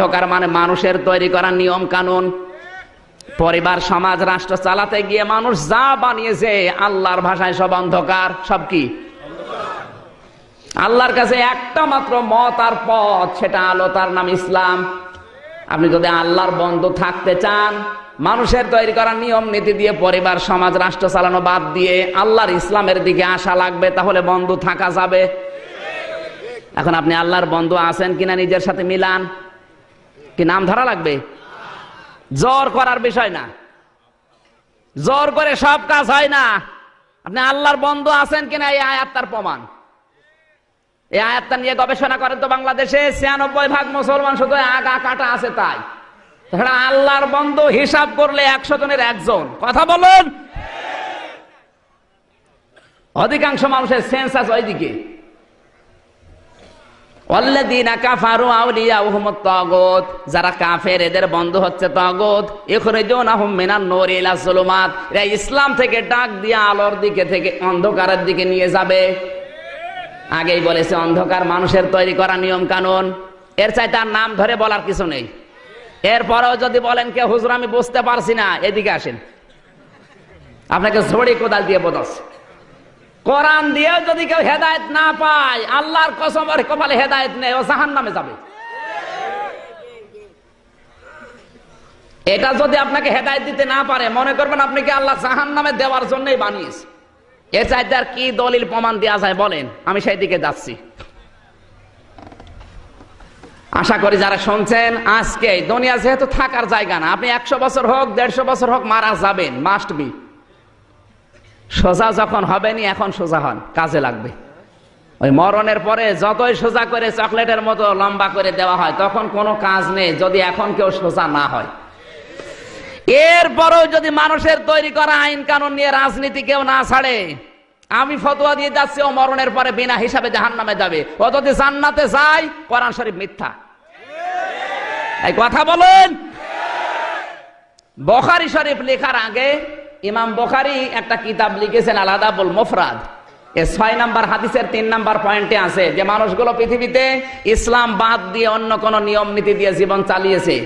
অন্ধকার মানে মানুষের তৈরি করা নিয়ম কানুন। পরিবার, সমাজ, রাষ্ট্র চালাতে গিয়ে মানুষ যা বানিয়েছে, আল্লাহর ভাষায় সব অন্ধকার। সব কি? আল্লাহর কাছে একটা মাত্র মত আর পথ, সেটা আলো তার নাম ইসলাম। আপনি যদি আল্লাহর বন্ধু থাকতে চান, মানুষের তৈরি করা নিয়ম নীতি দিয়ে পরিবার, সমাজ, রাষ্ট্র চালানো বাদ দিয়ে আল্লাহর ইসলামের দিকে আসা লাগবে, তাহলে বন্ধু থাকা যাবে। এখন আপনি আল্লাহর বন্ধু আছেন কিনা নিজের সাথে মিলান। কি নাম ধরা লাগবে? জোর করার বিষয় না। জোর করে সব কাজ হয় না। আপনি আল্লাহর বন্ধু আছেন কিনা এই আয়াত তার প্রমাণ? এই আয়াতটা নিয়ে গবেষণা করেন তো বাংলাদেশে ছিয়ানব্বই ভাগ মুসলমান শুধু আগা কাটা আছে তাই। তাছাড়া আল্লাহর বন্ধু হিসাব করলে একশো জনের একজন। কথা বলুন। অধিকাংশ মানুষের সেন্স আছে ওইদিকে। যারা কাফের, এদের বন্ধ হচ্ছে তগত। এরা ইসলাম থেকে ডাক দিয়ে আলোর দিকে থেকে অন্ধকারের দিকে নিয়ে যাবে। আগেই বলেছে, অন্ধকার মানুষের তৈরি করা নিয়ম কানুন এর চাই তার নাম ধরে বলার কিছু নেই। এরপরেও যদি বলেন কে হুজুর, আমি বুঝতে পারছি না। এদিকে আসেন। আপনাকে ঝড়ি কোদাল দিয়ে বোধ বোঝাচ্ছে। কোরআন দিয়েও যদি কেউ হেদায়েত না পায়, আল্লাহর কসম ওর কপালে হেদায়েত নেই, ও জাহান নামে যাবে। এটা যদি আপনাকে হেদায়েত দিতে না পারে, মনে করবেন আপনি কি আল্লাহ জাহান নামে দেওয়ার জন্যই বানিয়েছে। এর চাইতে আর কি দলিল প্রমাণ দেওয়া যায় বলেন, আমি সেই দিকে যাচ্ছি। আশা করি যারা শুনছেন, আজকে দুনিয়া যেহেতু থাকার জায়গা না, আপনি একশো বছর হোক, দেড়শো বছর হোক মারা যাবেন মাস্ট বি সোজা যখন হবেনি, এখন সোজা হন, কাজে লাগবে। ওই মরণের পরে যতই সোজা করে চকলেটের মতো লম্বা করে দেওয়া হয়, তখন কোনো কাজ নেই, যদি এখন কেউ সোজা না হয়। এরপরেও যদি মানুষের তৈরি করা আইন কানুন নিয়ে রাজনীতি কেউ না ছাড়ে, আমি ফতোয়া দিয়ে যাচ্ছি, ও মরণের পরে বিনা হিসাবে জাহান নামে যাবে। ও যদি জান্নাতে যায়, কোরআন শরীফ মিথ্যা। এই কথা বলেন? বখারি শরীফ লেখার আগে ইমাম বখারি একটা কিতাব লিখেছেন আলাদা বল মোফরাদ ছয় নাম্বার হাদিসের তিন নাম্বার পয়েন্টে আছে যে, মানুষগুলো পৃথিবীতে ইসলাম বাদ দিয়ে অন্য কোন নিয়ম নীতি দিয়ে জীবন চালিয়েছে।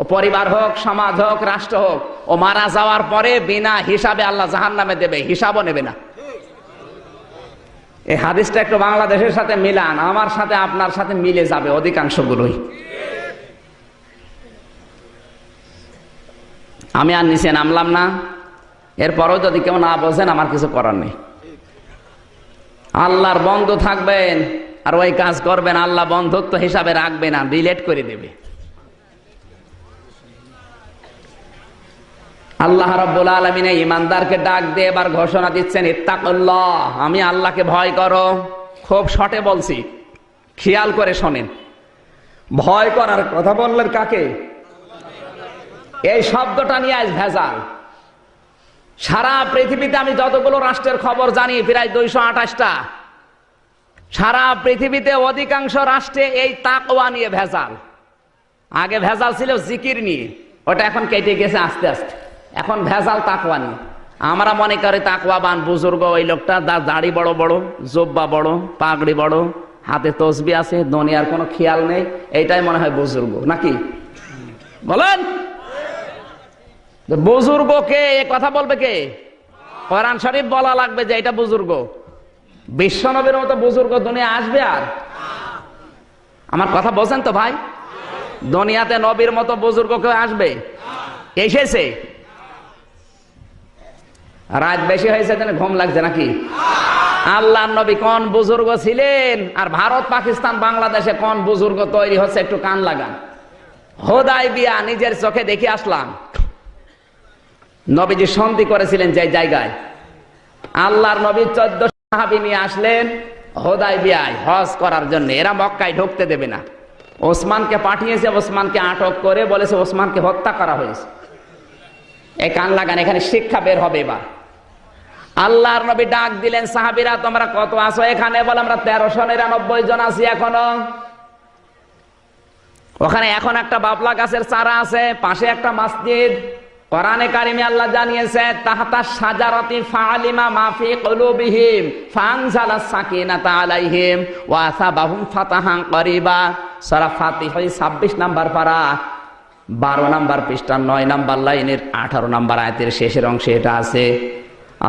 ও পরিবার হোক, সমাজ হোক, রাষ্ট্র হোক, ও মারা যাওয়ার পরে বিনা হিসাবে আল্লাহ জাহান নামে দেবে, হিসাবও নেবে না। এই হাদিসটা একটু বাংলাদেশের সাথে মিলান, আমার সাথে আপনার সাথে মিলে যাবে অধিকাংশগুলোই। আমি আর নিচে নামলাম না। এরপরেও যদি কেউ না বোঝেন, আমার কিছু করার নেই। আল্লাহর বন্ধ থাকবেন আর ওই কাজ করবেন, আল্লাহ বন্ধুত্ব হিসাবে রাখবে না ডিলেট করে দেবে। আল্লাহ রব্বুল আলমিনে ইমানদারকে ডাক দিয়ে এবার ঘোষণা দিচ্ছেন, ইত্তাকুল্লাহ, আমি আল্লাহকে ভয় করো। খুব শটে বলছি, খেয়াল করে শোনেন। ভয় করার কথা বললেন কাকে? এই শব্দটা নিয়ে আজ ভেজাল। সারা পৃথিবীতে আমি যতগুলো রাষ্ট্রের খবর জানি, প্রায় দুইশো আঠাশটা। সারা পৃথিবীতে অধিকাংশ রাষ্ট্রে এই তাকওয়া নিয়ে ভেজাল। আগে ভেজাল ছিল জিকির নিয়ে, ওটা এখন কেটে গেছে আস্তে আস্তে। এখন ভেজাল তাকওয়া নিয়ে। আমরা মনে করি তাকওয়াবান বুজুর্গ, ওই লোকটা দাড়ি বড় বড়, জোব্বা বড়, পাগড়ি বড়, হাতে তসবি আছে, দুনিয়ার কোনো খেয়াল নেই, এইটাই মনে হয় বুজুর্গ, নাকি? বলেন! বুজুর্গ কে? এ কথা বলবে কে? কোরআন শরীফ বলা লাগবে যে এটা বুজুর্গ। বিশ্বনবীর মতো বুজুর্গ দুনিয়া আসবে আর? আমার কথা বলছেন তো ভাই? দুনিয়াতে নবীর মতো বুজুর্গ কেউ আসবে? এসেছে? রাত বেশি হয়েছে যেন ঘুম লাগছে নাকি? আল্লাহ নবী কোন বুজুর্গ ছিলেন? আর ভারত, পাকিস্তান, বাংলাদেশে কোন বুজুর্গ তৈরি হচ্ছে? একটু কান লাগান। হোদাই বিয়া নিজের চোখে দেখে আসলাম। নবীজি সন্ধি করেছিলেন যে জায়গায়। আল্লাহর নবী চোদ্দ সাহাবি নিয়ে আসলেন হোদাই বিয়ায় হজ করার জন্য। এরা মক্কায় ঢুকতে দেবে না। ওসমানকে পাঠিয়েছে, ওসমানকে আটক করে বলেছে, ওসমানকে হত্যা করা হয়েছে। এই কান লাগান, এখানে শিক্ষা বের হবে এবার। আল্লাহর নবী ডাক দিলেন, সাহাবিরা, তোমরা কত আছো এখানে? বলে, আমরা তেরোশো নিরানব্বই জন আছি এখনও। ওখানে এখন একটা বাবলা গাছের চারা আছে, পাশে একটা মসজিদ। কোরআনে কারিমে আল্লাহ জানিয়েছে তাহাতা সাজারতি ফালিমা মাফি কলুবিহিম ফানজালা সাকিনাতা আলাইহিম, ওয়া আসাবাহুম ফাতাহান করিবা। সূরা ফাতিহা 26 নাম্বার পারা, বারো নাম্বার পৃষ্ঠা, নয় নাম্বার লাইনের আঠারো নাম্বার আয়তের শেষের অংশে এটা আছে।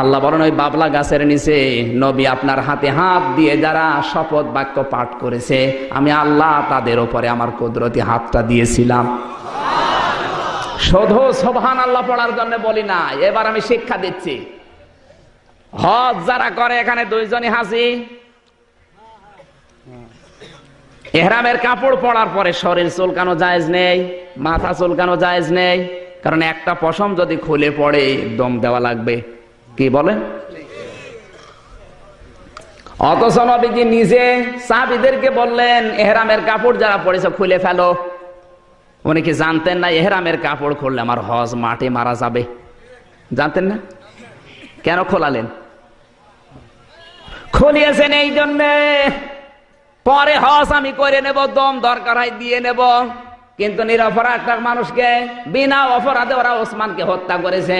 আল্লাহ বলেন, ওই বাবলা গাছের নিচে নবী আপনার হাতে হাত দিয়ে যারা শপথ বাক্য পাঠ করেছে, আমি আল্লাহ তাদের ওপরে আমার কুদরতি হাতটা দিয়েছিলাম। শুধু সোভান আল্লাহ পড়ার জন্য বলি না, এবার আমি শিক্ষা দিচ্ছি। হজ যারা করে, এখানে দুইজনই হাসি এহরামের কাপড় পরার পরে শরীর চুলকানো জায়েজ নেই, মাথা চুলকানো জায়েজ নেই, কারণ একটা পশম যদি খুলে পড়ে, দম দেওয়া লাগবে। কি বলেন? অথচ নবীজি নিজে সাহাবিদেরকে বললেন, এহরামের কাপড় যারা পড়েছে খুলে ফেলো। উনি কি জানতেন না, এহরামের কাপড় খুললে আমার হজ মাঠে মারা যাবে? জানতেন না? কেন খোলালেন? খুলিয়েছেন এই জন্যে। পরে হজ আমি করে নেব, দম দরকার হয়, দিয়ে নেব। কিন্তু নিরপরাধ মানুষকে, বিনা অপরাধে ওরা ওসমানকে হত্যা করেছে।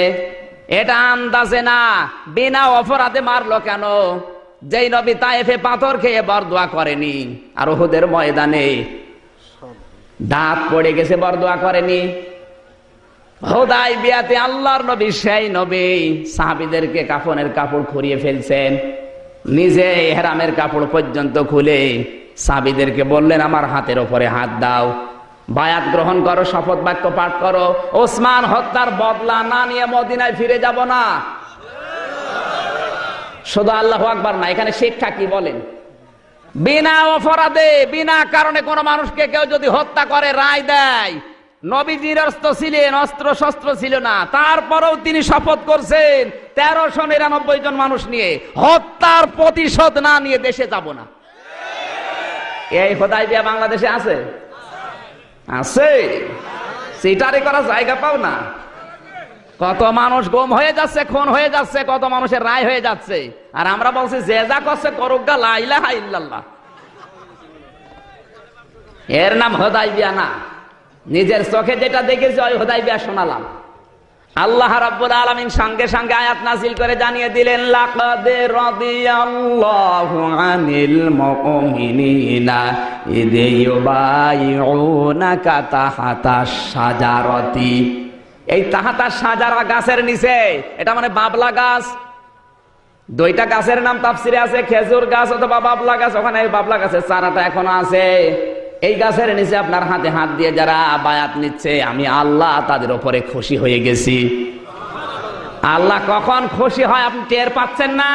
এটা আন্দাজে না, বিনা অপরাধে মারলো কেন? যেই নবী তাইফে পাথর খেয়ে বরদোয়া করেনি, আর ওহুদের ময়দানে দাঁত পড়ে গেছে, বরদোয়া করেনি। হোদাই বিয়াতে আল্লাহর নবী, সেই নবী সাহাবিদেরকে কাফনের কাপড় খুরিয়ে ফেলছেন। নিজে হেরামের কাপড় পর্যন্ত খুলে সাহাবিদেরকে বললেন, আমার হাতের ওপরে হাত দাও। বায়াত গ্রহণ করো, শপথ বাক্য পাঠ করো। ওসমান হত্যার বদলা না নিয়ে মদিনায় ফিরে যাব না। শুধু আল্লাহ আকবার না, এখানে শিক্ষা কি বলেন? বিনা অপরাধে, বিনা কারণে কোন মানুষকে কেউ যদি হত্যা করে, রায় দেয়। নবীজির অস্ত্র ছিলেন অস্ত্র শস্ত্র ছিল না। তারপরেও তিনি শপথ করছেন, তেরোশো নিরানব্বই জন মানুষ নিয়ে হত্যার প্রতিশোধ না নিয়ে দেশে যাব না। এই হোদাই দিয়া বাংলাদেশে আছে? আছে। সিটারি করার জায়গা পাও না? কত মানুষ গম হয়ে যাচ্ছে, খুন হয়ে যাচ্ছে, কত মানুষের রায় হয়ে যাচ্ছে। আর আমরা বলছি, যে যা করছে করুক গা লাইলা এর নাম হোদাই বিয়া না। নিজের চোখে যেটা দেখেছি, ওই হোদাই বিয়া শোনালাম। আল্লাহ রাব্বুল আলামিন সঙ্গে সঙ্গে আয়াত নাজিল করে জানিয়ে দিলেন, লাকাদ রাদিয়াল্লাহু আনিল মুমিনিনা ইদ ইউবাইউনাকা তাহাতা শাজারাতি। এই তাহাতা সাজারা গাছের নিচে। এটা মানে বাবলা গাছ। দুইটা গাছের নাম তাফসিরে আছে, খেজুর গাছ অথবা বাবলা গাছ। ওখানে বাবলা গাছের চারাটা এখনও আছে। এই গাছের নিচে আপনার হাতে হাত দিয়ে যারা বায়াত নিচ্ছে, আমি আল্লাহ তাদের ওপরে খুশি হয়ে গেছি। আল্লাহ কখন খুশি হয় আপনি টের পাচ্ছেন না?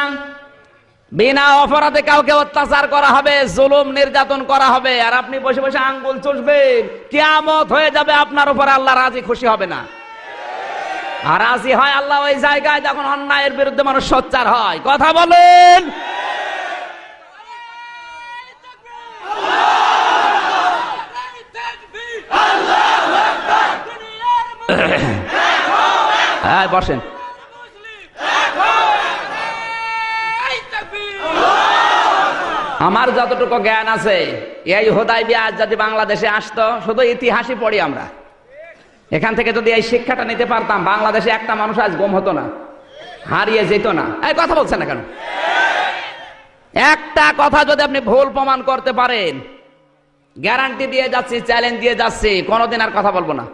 বিনা অপরাধে কাউকে অত্যাচার করা হবে, জুলুম নির্যাতন করা হবে, আর আপনি বসে বসে আঙ্গুল চুষবেন, কিয়ামত হয়ে যাবে, আপনার উপর আল্লাহ রাজি খুশি হবে না। আর রাজি হয় আল্লাহ ওই জায়গায় যখন অন্যায়ের বিরুদ্ধে মানুষ সোচ্চার হয়। কথা বলেন। হ্যাঁ বসেন। আমার যতটুকু জ্ঞান আছে, এই হোদাই আজ যদি বাংলাদেশে আসতো, শুধু ইতিহাসই পড়ি আমরা। এখান থেকে যদি এই শিক্ষাটা নিতে পারতাম, বাংলাদেশে একটা মানুষ আজ গম হতো না, হারিয়ে যেত না। এই কথা বলছেন না কেন? একটা কথা যদি আপনি ভুল প্রমাণ করতে পারেন, গ্যারান্টি দিয়ে যাচ্ছি, চ্যালেঞ্জ দিয়ে যাচ্ছি, কোনোদিন আর কথা বলব না।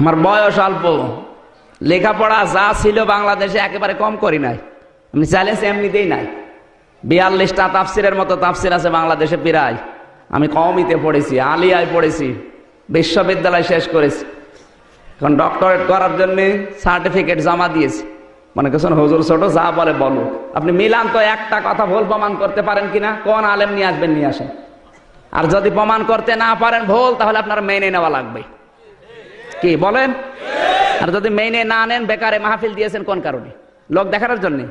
আমার বয়স অল্প, লেখাপড়া যা ছিল বাংলাদেশে একেবারে কম করি নাই। আমি চ্যালেঞ্জ এমনিতেই নাই। বিয়াল্লিশটা তাফসিরের মতো তাফসির আছে বাংলাদেশে প্রায়। আমি কমিতে পড়েছি, আলিয়ায় পড়েছি, বিশ্ববিদ্যালয় শেষ করেছি। এখন ডক্টরেট করার জন্য সার্টিফিকেট জমা দিয়েছি। মনে করছেন, হুজুর ছোট, যা বলে বলো। আপনি মিলান তো একটা কথা ভুল প্রমাণ করতে পারেন কিনা? কোন আলেম নিয়ে আসবেন, নিয়ে আসেন। আর যদি প্রমাণ করতে না পারেন ভুল, তাহলে আপনার মেনে নেওয়া লাগবে। কি, বলেন? আর যদি মেনে না নেন, বেকারে মাহফিল দিয়েছেন কোন কারণে? লোক দেখানোর জন্য?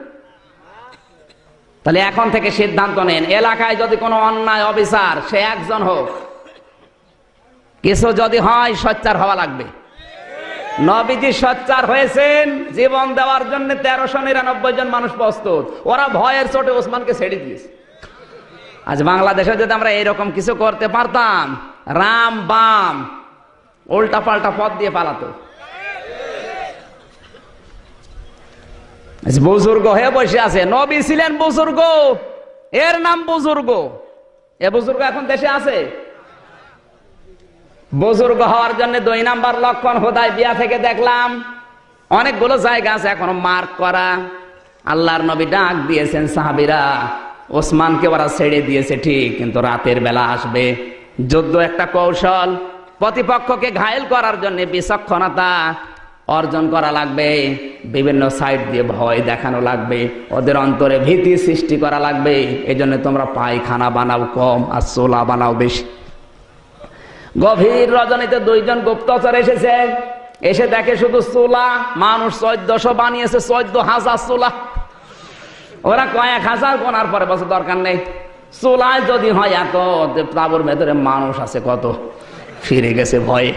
তাহলে এখন থেকে সিদ্ধান্ত নেন, এলাকায় যদি কোনো অন্যায় অফিসার সে একজন হোক। কিছু যদি হয়, সচ্চার হওয়া লাগবে। নবীজি সচ্চার হয়েছেন, জীবন দেওয়ার জন্য তেরোশো নিরানব্বই জন মানুষ প্রস্তুত। ওরা ভয়ের চোটে ওসমানকে ছেড়ে দিয়েছে। আজ বাংলাদেশে যদি আমরা এরকম কিছু করতে পারতাম, রাম বাম উল্টা পাল্টা পথ দিয়ে পালাতো। বুজুর্গ হয়ে বসে আছে। নবী ছিলেন বুজুর্গ। এর নাম বুজুর্গ। এ বুজুর্গ এখন দেশে আছে? বুজুর্গ হওয়ার জন্য দুই নাম্বার লক্ষণ হোদায় বিয়া থেকে দেখলাম। অনেকগুলো জায়গা আছে এখনও মার্ক করা। আল্লাহর নবী ডাক দিয়েছেন সাহাবিরা, ওসমানকে ওরা ছেড়ে দিয়েছে ঠিক, কিন্তু রাতের বেলা আসবে। যুদ্ধ একটা কৌশল। প্রতিপক্ষকে ঘায়েল করার জন্য বিচক্ষণতা। অর্জন করা লাগবে, বিভিন্ন সাইড দিয়ে ভয় দেখানো লাগবে, ওদের অন্তরে ভীতি সৃষ্টি করা লাগবে এই জন্য তোমরা পায়খানা বানাও কম আর চোলা বানাও বেশি। গভীর রজনীতে দুইজন গুপ্তচর এসেছে, এসে দেখে শুধু চোলা, মানুষ চোদ্দশো বানিয়েছে, চোদ্দ হাজার চোলা। ওরা কয়েক হাজার গোনার পরে বছর দরকার নেই, চোলায় যদি হয় এত তাবুর ভেতরে মানুষ আছে কত? ফিরে গেছে ভয়ে।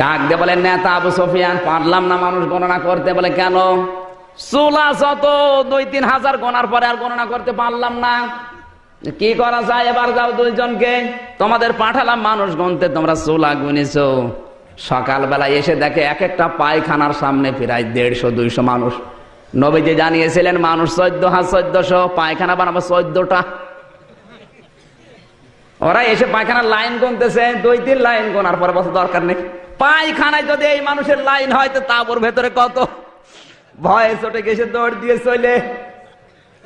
ডাক দিয়ে বলে, নেতা আবু সফিয়ান, পারলাম না মানুষ গণনা করতে। বলে, কেন? চুলা যত, দুই তিন হাজার গোনার পরে আর গণনা করতে পারলাম না। কি করা যায়? এবার যাও দুইজনকে। তোমাদের পাঠালাম মানুষ গনতে তোমরা চুলা গুনেছ। সকালবেলা এসে দেখে এক একটা পায়খানার সামনে প্রায় দেড়শো, দুইশো মানুষ। নবীজি জানিয়েছিলেন, মানুষ চোদ্দ হাজার চোদ্দশো, পায়খানা বানাবো চোদ্দটা। ওরা এসে পায়খানার লাইন গুনতেছে, দুই তিন লাইন গোনার পরে বছর দরকার নেই। পায়খানায় যদি এই মানুষের লাইন হয়, তো তাবর ভেতরে কত? ভয়ে চটে গেছে দৌড় দিয়ে চলে।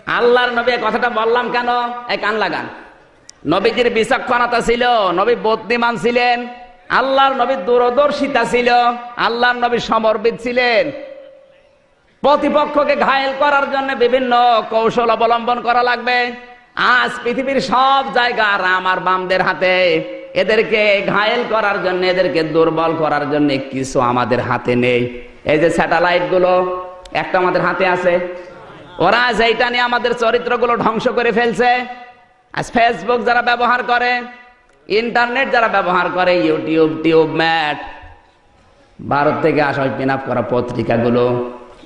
আল্লাহর নবী কথাটা বললাম কেন? এই কান লাগান। নবীজির বিচক্ষণতা ছিল, নবী বদ্যিমান ছিলেন, আল্লাহর নবী দূরদর্শিতা ছিল, আল্লাহর নবী সমর্পিত ছিলেন। প্রতিপক্ষকে ঘায়েল করার জন্য বিভিন্ন কৌশল অবলম্বন করা লাগবে। আজ পৃথিবীর সব জায়গা রাম আর বামদের হাতে। এদেরকে ঘায়েল করার জন্য, এদেরকে দুর্বল করার জন্য কিছু আমাদের হাতে নেই। এই যে স্যাটেলাইটগুলো একটা আমাদের হাতে আছে। ওরা যেটা নিয়ে আমাদের চরিত্রগুলো ধ্বংস করে ফেলছে, আজ ফেসবুক যারা ব্যবহার করে, ইন্টারনেট যারা ব্যবহার করে ইউটিউব টিউব ম্যাট ভারত থেকে আসা পিন করা পত্রিকাগুলো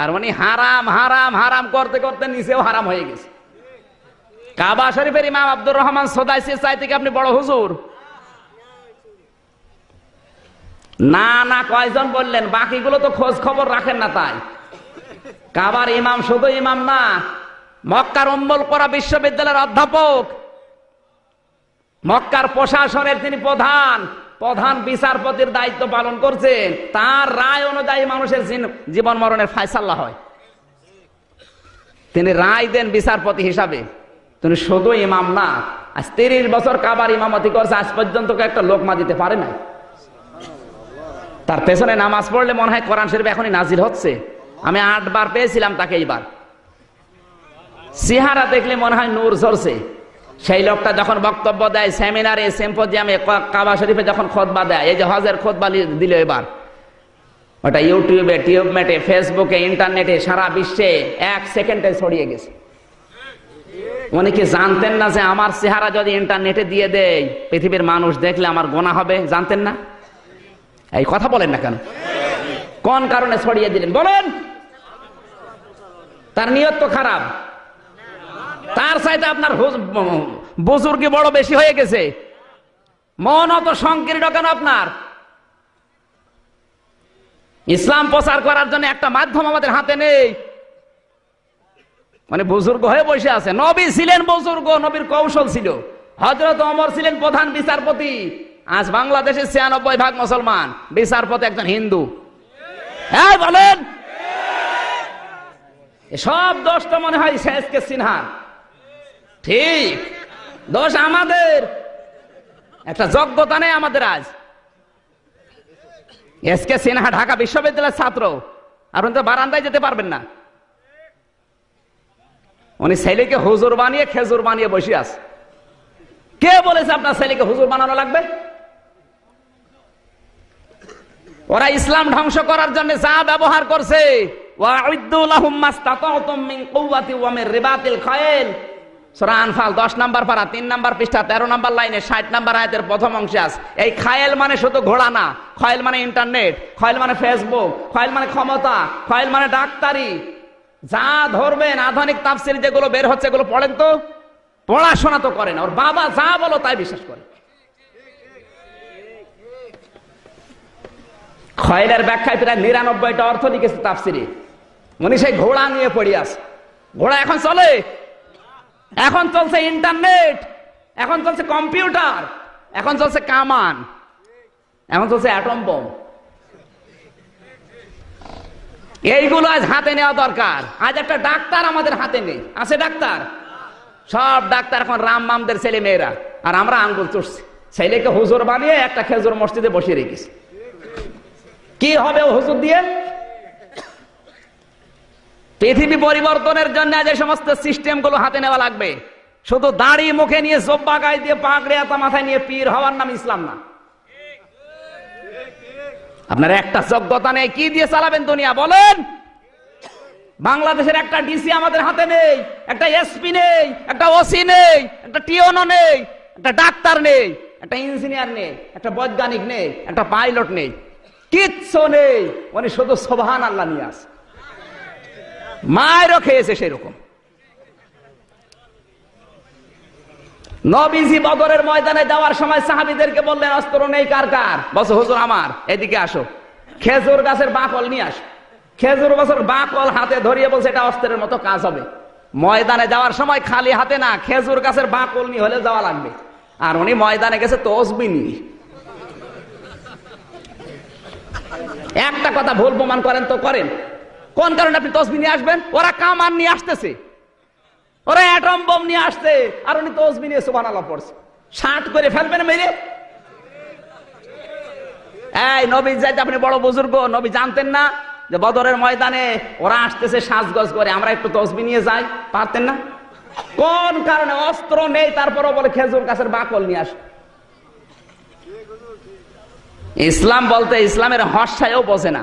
আর উনি হারাম হারাম হারাম করতে করতে নিচেও হারাম হয়ে গেছে। কাবা শরীফের ইমাম আব্দুর রহমান সোদাইসির চাই থেকে আপনি বড় হুজুর। না না, কয়জন বললেন? বাকিগুলো তো খোঁজ খবর রাখেন না তাই। কাবার ইমাম শুধু ইমাম না, মক্কার অম্বল করা বিশ্ববিদ্যালয়ের অধ্যাপক, মক্কার প্রশাসনের তিনি প্রধান। প্রধান বিচারপতির দায়িত্ব পালন করছেন তার রায় অনুযায়ী মানুষের জীবন মরণের ফায়সাল্লা হয়। তিনি রায় দেন বিচারপতি হিসাবে। তিনি শুধু ইমাম না, আজ তিরিশ বছর কাবার ইমামতি করছে, আজ পর্যন্ত একটা লোকমা দিতে পারে না তার পেছনে নামাজ পড়লে মনে হয় কোরআন শরীফ এখনই নাজির হচ্ছে। আমি আটবার পেয়েছিলাম তাকে এইবার। সিহারা দেখলে মনে হয় নূর ঝরছে। সেই লোকটা যখন বক্তব্য দেয়, সেমিনারে, সেম্পোজিয়ামে কাবা শরীফে যখন খোদবা দেয়, এই যে হজের খোদবা দিল এবার। ওটা ইউটিউবে টিউবমেটে ফেসবুকে, ইন্টারনেটে, সারা বিশ্বে এক সেকেন্ডে ছড়িয়ে গেছে। উনি কি জানতেন না যে আমার চেহারা যদি ইন্টারনেটে দিয়ে দেয়, পৃথিবীর মানুষ দেখলে আমার গোনা হবে? জানতেন না? এই কথা বলেন না কেন? কোন কারণে ছড়িয়ে দিলেন? বলেন! তার নিয়ত তো খারাপ। তার চাইতে আপনার বুজুর্গি বড় বেশি হয়ে গেছে। মন অত সংকীর্ণ কেন আপনার? ইসলাম প্রচার করার জন্য একটা মাধ্যম আমাদের হাতে নেই। মানে বুজুর্গ হয়ে বসে আছে। নবী ছিলেন বুজুর্গ, নবীর কৌশল ছিল। হজরত অমর ছিলেন প্রধান বিচারপতি। আজ বাংলাদেশের ছিয়ানব্বই ভাগ মুসলমান, বিচারপতি একজন হিন্দু। হ্যাঁ বলেন! সব তো মনে হয় শেষকে সিনহার ঠিক। দোষ আমাদের। একটা যোগ্যতা নেই আমাদের আজ। এস কে সিনহা ঢাকা বিশ্ববিদ্যালয়ের ছাত্র। আর তো বারান্দায় যেতে পারবেন না। উনি ছেলেকে হুজুর বানিয়ে, খেজুর বানিয়ে বসে আছে। কে বলেছে আপনার ছেলেকে হুজুর বানানো লাগবে? ওরা ইসলাম ধ্বংস করার জন্য যা ব্যবহার করছে। ওয়াউদ্দু লাহুম মাস্তাতাতুম মিন কুওয়াতি ওয়া মিন রিবাতিল খায়ল সূরা আনফাল 10 নাম্বার পারা 3 নাম্বার পৃষ্ঠা 13 নাম্বার লাইনে 60 নাম্বার আয়াতের প্রথম অংশে আছে। এই খায়েল মানে শুধু ঘোড়া না, খায়েল মানে ইন্টারনেট, খায়েল মানে ফেসবুক, খায়েল মানে ক্ষমতা, খায়েল মানে ডাক্তারি। যা ধরবেন, আধুনিক তাফসির যেগুলো বের হচ্ছে, এগুলো পড়েন তো? পড়াশোনা তো করেন ওর বাবা যা বলো তাই বিশ্বাস করে। খয়েলের ব্যাখ্যায় প্রায় নিরানব্বইটা অর্থ লিখেছে তাফসিরে। উনি সেই ঘোড়া নিয়ে পড়ি আছে। ঘোড়া এখন চলে। এখন চলছে ইন্টারনেট, এখন চলছে কম্পিউটার, এখন চলছে কামান, এখন চলছে অ্যাটম বোম এইগুলো আজ হাতে নেওয়া দরকার। আজ একটা ডাক্তার আমাদের হাতে নেই। আছে ডাক্তার? সব ডাক্তার এখন রাম মামদের ছেলে মেয়েরা। আর আমরা আঙ্গুল চড়ছি ছেলেকে হুজুর বানিয়ে একটা খেজুর মসজিদে বসিয়ে রেখেছি। কি হবে হুজুর দিয়ে? পৃথিবী পরিবর্তনের জন্য যে সমস্ত সিস্টেমগুলো হাতে নেওয়া লাগবে, শুধু দাড়ি, মুখে নিয়ে জব্বা, গায়ে দিয়ে পাগড়ে এত মাথায় নিয়ে পীর হওয়ার নাম ইসলাম না। আপনার একটা যোগ্যতা নেই, কি দিয়ে চালাবেন দুনিয়া বলেন? বাংলাদেশের একটা ডিসি আমাদের হাতে নেই, একটা এসপি নেই, একটা ওসি নেই, একটা টিওনো নেই, একটা ডাক্তার নেই, একটা ইঞ্জিনিয়ার নেই, একটা বৈজ্ঞানিক নেই, একটা পাইলট নেই। কিচ্ছু নেই, উনি শুধু সোভান আল্লাহ নিয়ে আসে। মায়েরও খেয়েছে সেরকম। নবীজি বদরের ময়দানে যাওয়ার সময় সাহাবিদেরকে বললেন, অস্ত্র নেই কার কার? বস হুজুর আমার, এদিকে আসো। খেজুর গাছের বাকল নিয়ে আসো। খেজুর গাছের বাকল হাতে ধরিয়ে বলছে, এটা অস্ত্রের মতো কাজ হবে। ময়দানে যাওয়ার সময় খালি হাতে না, খেজুর গাছের বাকল নিয়ে হলে যাওয়া লাগবে। আর উনি ময়দানে গেছে তসবি নিয়ে। একটা কথা ভুল প্রমাণ করেন তো করেন। কোন কারণে আপনি তসবি নিয়ে আসবেন? ওরা কামান নিয়ে আসতেছে। ওরা অ্যাটম বোম নিয়ে আসছে। আর উনি তসবি নিয়ে সুবান আল্লাহ পড়ছে। ষাট করে ফেলবেন মেরে। এই নবী যাইতে আপনি বড় বুজুর্গ, নবী জানতেন না যে বদরের ময়দানে ওরা আসতেছে সাজগজ করে। আমরা একটু তসবি নিয়ে যাই। পারতেন না? কোন কারণে অস্ত্র নেই, তারপরও বলে খেজুর গাছের বাকল নিয়ে আসে। ইসলাম বলতে ইসলামের হর্ষায়ও বোঝে না।